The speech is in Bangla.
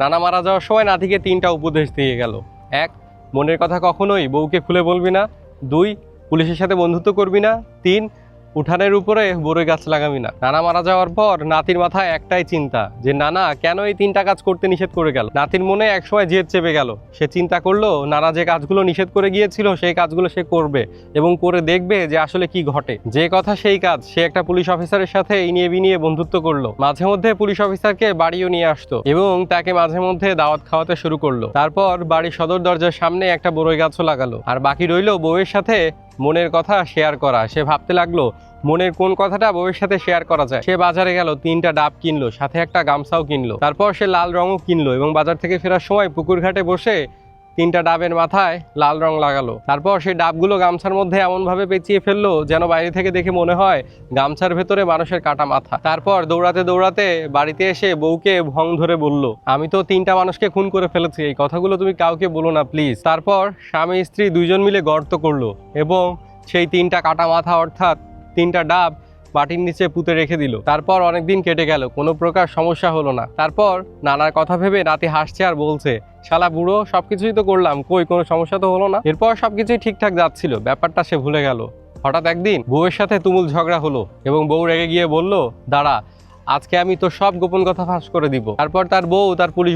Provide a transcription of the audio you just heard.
নানা মারা যাওয়ার সময় নাতিকে তিনটা উপদেশ দিয়ে গেল। এক, মনের কথা কখনোই বউকে খুলে বলবি না। দুই, পুলিশের সাথে বন্ধুত্ব করবি না। তিন উঠানের উপরে বড়ই গাছ লাগাবি না। নানা মারা যাওয়ার পর নাতির মাথায় একটাই চিন্তা যে, নানা, কেন এই তিনটা কাজ করতে নিষেধ করে গেল? নাতির মনে একসময় জেদ চেপে গেল। সে চিন্তা করল, নানা যে কাজগুলো নিষেধ করে গিয়েছিল, সেই কাজগুলো সে করবে এবং করে দেখবে যে আসলে কি ঘটে। যে কথা সেই কাজ, সে একটা পুলিশ অফিসারের সাথে ইনিয়ে বিনিয়ে বন্ধুত্ব করল। মাঝে মধ্যে পুলিশ অফিসারকে বাড়িও নিয়ে আসতো এবং তাকে মাঝে মধ্যে দাওয়াত খাওয়াতে শুরু করল। তারপর বাড়ির সদর দরজার সামনে একটা বড়ই গাছও লাগালো। আর বাকি রইল বউয়ের সাথে মনের কথা শেয়ার করা। সে ভাবতে লাগল, মনের কোন কথাটা বউয়ের সাথে শেয়ার করা যায়? সে বাজারে গেল, তিনটা ডাব কিনলো, সাথে একটা গামছাও কিনলো। তারপর সে লাল রঙও কিনলো এবং বাজার থেকে ফেরার সময় পুকুর ঘাটে বসে তিনটা ডাবের মাথায় লাল রং লাগালো। তারপর সেই ডাবগুলো গামছার মধ্যে এমনভাবে পেঁচিয়ে ফেলল যেন বাইরে থেকে দেখে মনে হয় গামছার ভেতরে মানুষের কাটা মাথা। তারপর দৌড়াতে দৌড়াতে বাড়িতে এসে বউকে ভং ধরে বলল, আমি তো তিনটা মানুষকে খুন করে ফেলেছি, এই কথাগুলো তুমি কাউকে বলো না প্লিজ তারপর স্বামী স্ত্রী দুজন মিলে গর্ত করল এবং সেই তিনটা কাটা মাথা অর্থাৎ তিনটা ডাব মাটির নিচে পুঁতে রেখে দিল। তারপর অনেকদিন কেটে গেল, কোনো প্রকার সমস্যা হলো না। তারপর নানার কথা ভেবে নাতি হাসছে আর বলছে, শালা বুড়ো, সবকিছুই তো করলাম, কই, কোনো সমস্যা তো হলো না? এরপর সবকিছুই ঠিকঠাক যাচ্ছিল, ব্যাপারটা সে ভুলে গেল। হঠাৎ একদিন বউয়ের সাথে তুমুল ঝগড়া হলো এবং বউ রেগে গিয়ে বলল, দাঁড়া, আজকে আমি তো সব গোপন কথা ফাঁস করে দিব। তারপর তার বউ, তার পুলিশ